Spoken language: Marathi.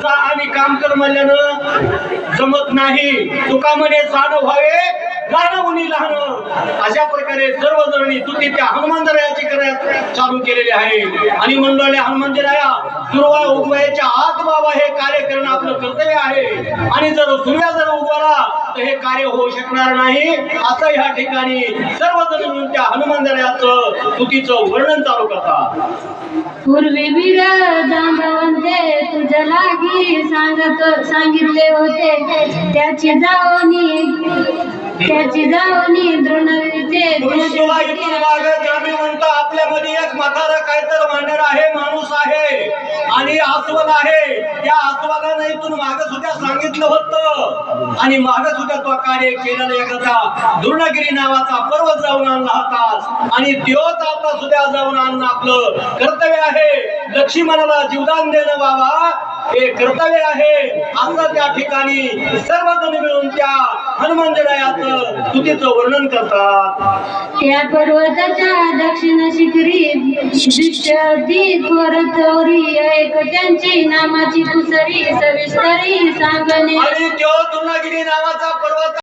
आणि काम कर म्हणल्यानं जमत नाही. तुका म्हणे व्हावे गाणं लहान. अशा प्रकारे सर्वजणी तुती त्या हनुमंतरायाची करायला चालू केलेली आहे. आणि मंडळी हनुमंतराया सुरुवात उगवायच्या आत बाबा हे कार्य करणं आपलं कर्तव्य आहे. आणि जर सूर्या जर उगवला तर हे कार्य होऊ शकणार नाही. असं ह्या ठिकाणी सर्वजण मिळून त्या हनुमंतरायाचं तुतीचं वर्णन चालू करतात. पूर्वी वीर जांबवंते तुझ्या सांगत सांगितले होते. त्याची जावणी त्याची मागं जाणे म्हणतो आपल्यामध्ये एक म्हातारा काय तर म्हणणार आहे माणूस आहे आणि आस्वल आहे. त्या इथून माग सुद्धा सांगितलं होतं. आणि माग सुद्धा तो कार्य केलेलं एकदा दुर्णगिरी नावाचा पर्वत जाऊन आणला होता. आणि त्योच आता सुद्धा जाऊन आणणं आपलं कर्तव्य आहे. लक्ष्मणाला जीवदान देणं बाबा हे कर्तव्य आहे. असं त्या ठिकाणी सर्वजण मिळून त्या हनुमंतरायाचं तुतीचं वर्णन करतात. त्या पर्वताच्या दक्षिण शिखरी दृष्टी चोरी त्यांची नामाची कुसरी सविस्तरी सांगणे. आणि दुर्णागिरी नावाचा पर्वत